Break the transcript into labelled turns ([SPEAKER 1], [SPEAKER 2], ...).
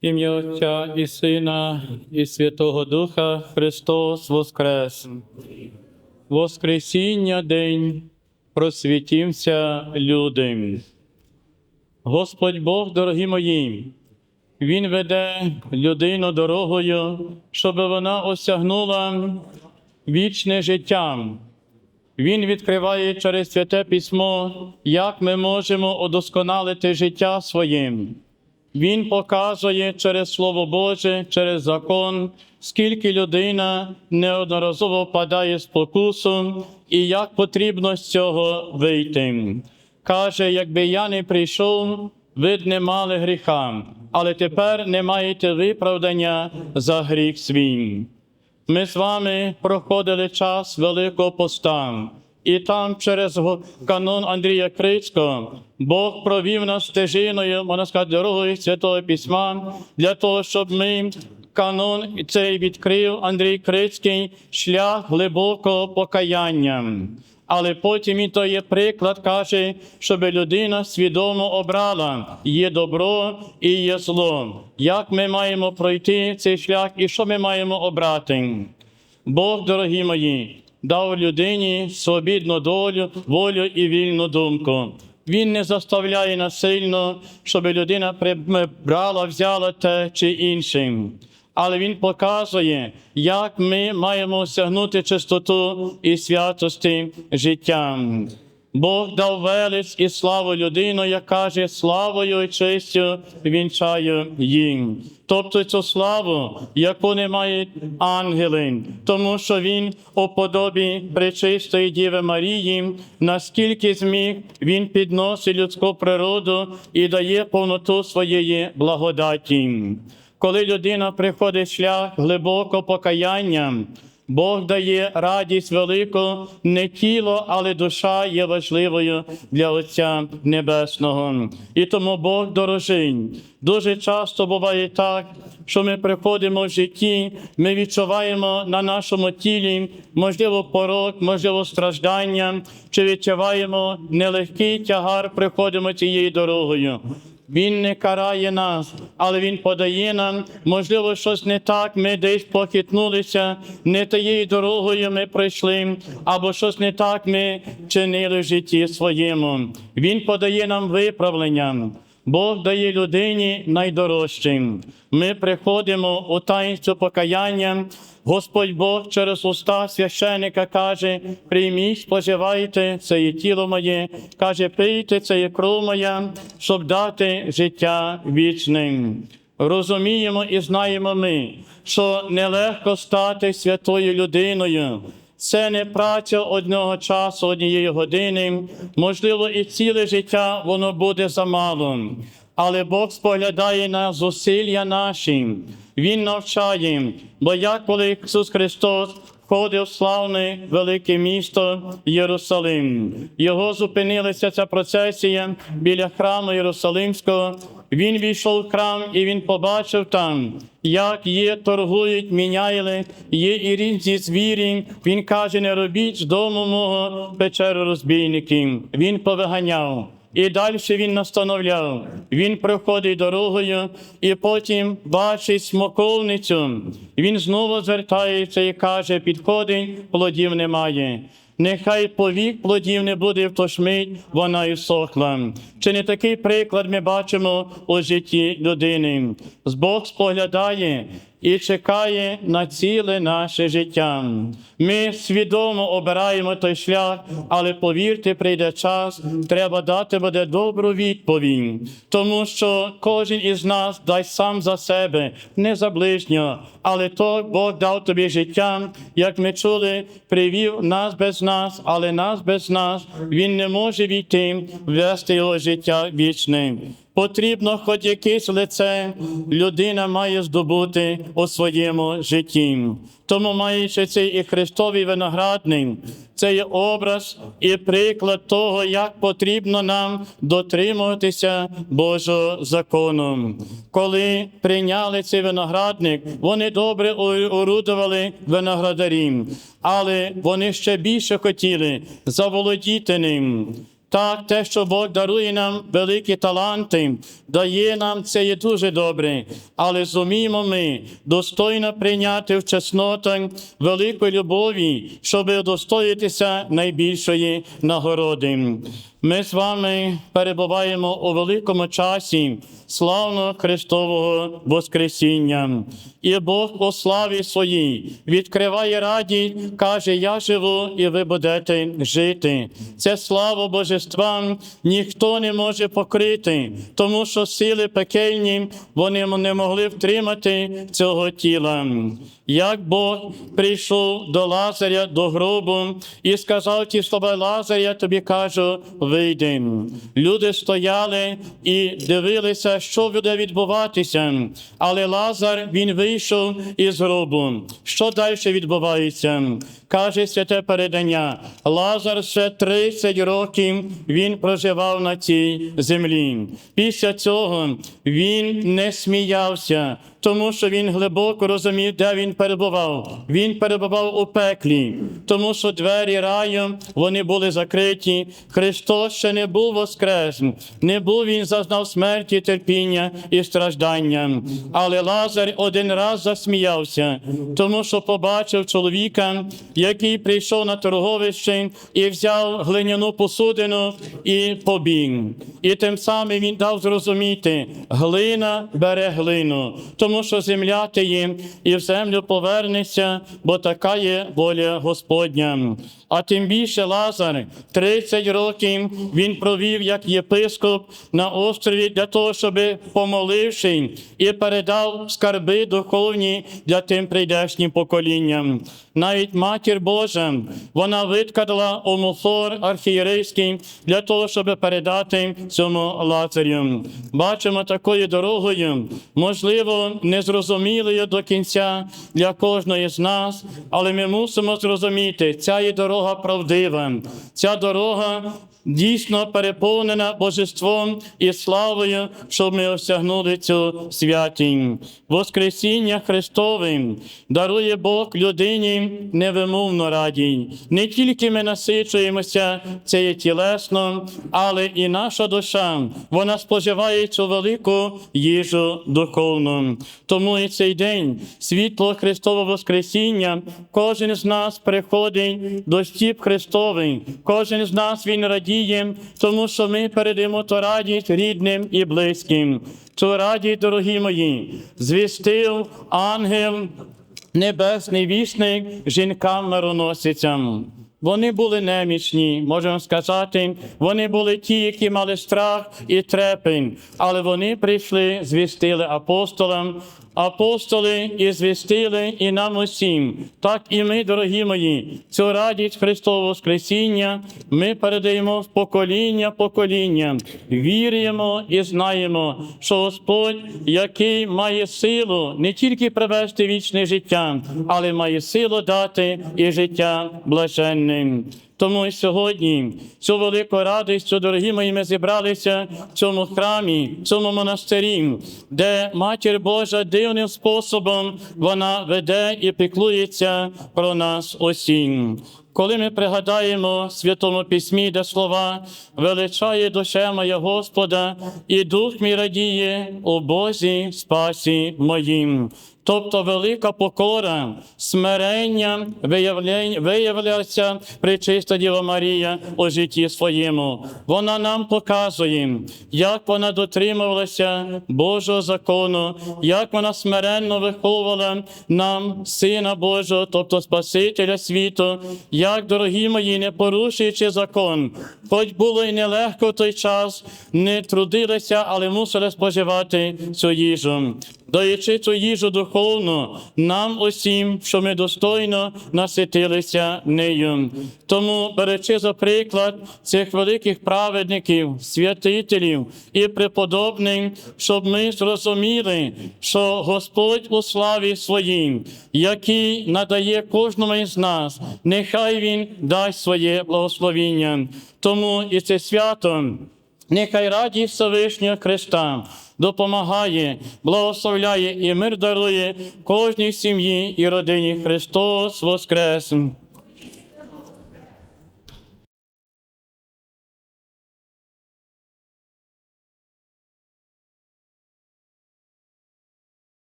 [SPEAKER 1] Ім'я Отця і Сина, і Святого Духа Христос Воскрес. Воскресіння день просвітімся люди. Господь Бог, дорогі мої, Він веде людину дорогою, щоб вона осягнула вічне життя. Він відкриває через святе письмо, як ми можемо удосконалити життя своїм. Він показує через Слово Боже, через закон, скільки людина неодноразово впадає з спокусу і як потрібно з цього вийти. Каже, якби я не прийшов, ви б не мали гріха, але тепер не маєте виправдання за гріх свій. Ми з вами проходили час Великого Поста, і там через канон Андрія Крицького Бог провів нас стежиною, можна сказати, дорогою Святого Письма, для того, щоб ми канон цей відкрив Андрій Крицький шлях глибокого покаяння. Але потім і то є приклад, каже, щоб людина свідомо обрала є добро і є зло. Як ми маємо пройти цей шлях і що ми маємо обрати? Бог, дорогі мої, дав людині свобідну долю, волю і вільну думку. Він не заставляє насильно, щоб людина прибрала взяла те чи інше. Але він показує, як ми маємо осягнути чистоту і святості життя. Бог дав велич і славу людину, як каже, славою і честю вінчаю їм. Тобто цю славу, яку не мають ангели, тому що він у подобі пречистої Діви Марії, наскільки зміг, він підносить людську природу і дає повноту своєї благодаті. Коли людина приходить шлях глибокого покаяння, Бог дає радість велику, не тіло, але душа є важливою для Отця Небесного. І тому Бог дорожить. Дуже часто буває так, що ми приходимо в житті, ми відчуваємо на нашому тілі, можливо, порок, можливо, страждання, чи відчуваємо нелегкий тягар, приходимо цією дорогою. Він не карає нас, але Він подає нам, можливо, щось не так, ми десь похитнулися, не тією дорогою ми пройшли, або щось не так ми чинили в житті своєму. Він подає нам виправлення. Бог дає людині найдорожчим. Ми приходимо у таїнство покаяння. Господь Бог через уста священика каже: прийміть, споживайте, це є тіло моє, каже, пийте, це є кров моя, щоб дати життя вічним. Розуміємо і знаємо ми, що нелегко стати святою людиною. Це не праця одного часу, однієї години. Можливо, і ціле життя воно буде замало. Але Бог споглядає на зусилля наші. Він навчає, бо як коли Ісус Христос входив в славне велике місто Єрусалим, його зупинилася ця процесія біля храму Єрусалимського. Він війшов в храм і він побачив там, як є, торгують, міняйли, є і різні звірі. Він каже: не робіть з дому мого печеру розбійників. Він повиганяв. І далі він настановляв. Він проходить дорогою, і потім бачить смоковницю. Він знову звертається і каже: підходить, плодів немає. Нехай повік плодів не буде в ту ж мить, вона і сохла. Чи не такий приклад ми бачимо у житті людини? Бог споглядає і чекає на ціле наше життя. Ми свідомо обираємо той шлях, але повірте, прийде час, треба дати буде добру відповідь, тому що кожен із нас дасть сам за себе, не за ближнього, але то Бог дав тобі життя, як ми чули, привів нас без нас, але нас без нас він не може війти, вести його життя вічне. Потрібно хоч якесь лице людина має здобути у своєму житті. Тому, маючи цей і Христовий виноградник, це є образ і приклад того, як потрібно нам дотримуватися Божого закону. Коли прийняли цей виноградник, вони добре орудували виноградарі, але вони ще більше хотіли заволодіти ним. Так, те, що Бог дарує нам великі таланти, дає нам це є дуже добре, але зуміємо ми достойно прийняти в чеснотах великої любові, щоб удостоїтися найбільшої нагороди. Ми з вами перебуваємо у великому часі славного Христового Воскресіння. І Бог у славі своїй відкриває радість, каже: Я живу, і ви будете жити. Це слава Божества ніхто не може покрити, тому що сили пекельні вони не могли втримати цього тіла. Як Бог прийшов до Лазаря, до гробу і сказав ті слова Лазаря, тобі кажу, вийди. Люди стояли і дивилися, що буде відбуватися. Але Лазар він вийшов із гробу. Що далі відбувається? Каже святе передання. Лазар ще 30 років він проживав на цій землі. Після цього він не сміявся, тому що він глибоко розумів, де він перебував. Він перебував у пеклі, тому що двері раю вони були закриті. Христос ще не був воскрес, не був він зазнав смерті, терпіння і страждання. Але Лазар один раз засміявся, тому що побачив чоловіка, який прийшов на торговище і взяв глиняну посудину і побіг. І тим самим він дав зрозуміти, глина бере глину, тому що земля тиї, і в землю повернеться, бо така є воля Господня. А тим більше Лазар 30 років він провів як єпископ на острові для того, щоб помоливши і передав скарби духовні для тим прийдешнім поколінням. Навіть матір Божа вона виткадала омофор архієрейський для того, щоб передати цьому Лазарю. Бачимо такою дорогою, можливо, незрозумілою до кінця для кожної з нас, але ми мусимо зрозуміти, ця є дорога правдива, ця дорога. Дійсно переповнена божеством і славою, щоб ми осягнули цю святінь. Воскресіння Христовим дарує Бог людині невимовно радій. Не тільки ми насичуємося цією тілесно, але і наша душа, вона споживає цю велику їжу духовну. Тому і цей день світло Христового Воскресіння, кожен з нас приходить до стіп Христовий, кожен з нас він радіє, тому що ми передаємо ту радість рідним і близьким. Цю радість, дорогі мої, звістив ангел небесний вісник жінкам мироносицям. Вони були немічні, можемо сказати, вони були ті, які мали страх і трепень, але вони прийшли, звістили апостолам, апостоли і звістили і нам усім. Так і ми, дорогі мої, цю радість Христового Воскресіння ми передаємо з покоління покоління, віримо і знаємо, що Господь, який має силу не тільки привести вічне життя, але має силу дати і життя блаженним. Тому і сьогодні цю велику радість, дорогі мої, ми зібралися в цьому храмі, в цьому монастирі, де Матір Божа дивним способом вона веде і піклується про нас усім. Коли ми пригадаємо в Святому Письмі, де слова величає душе моя Господа, і дух мій радіє у Бозі спасі моїм. Тобто велика покора, смирення виявляється причиста Діва Марія у житті своєму. Вона нам показує, як вона дотримувалася Божого закону, як вона смиренно виховувала нам Сина Божого, тобто Спасителя світу, як, дорогі мої, не порушуючи закон, хоч було і нелегко в той час, не трудилися, але мусили споживати цю їжу даючи цю їжу духовну нам усім, що ми достойно наситилися нею. Тому, беречи за приклад цих великих праведників, святителів і преподобних, щоб ми зрозуміли, що Господь у славі своїй, який надає кожному із нас, нехай Він дасть своє благословіння. Тому і це свято. Нехай радість Всевишнього Христа допомагає, благословляє і мир дарує кожній сім'ї і родині Христос Воскрес!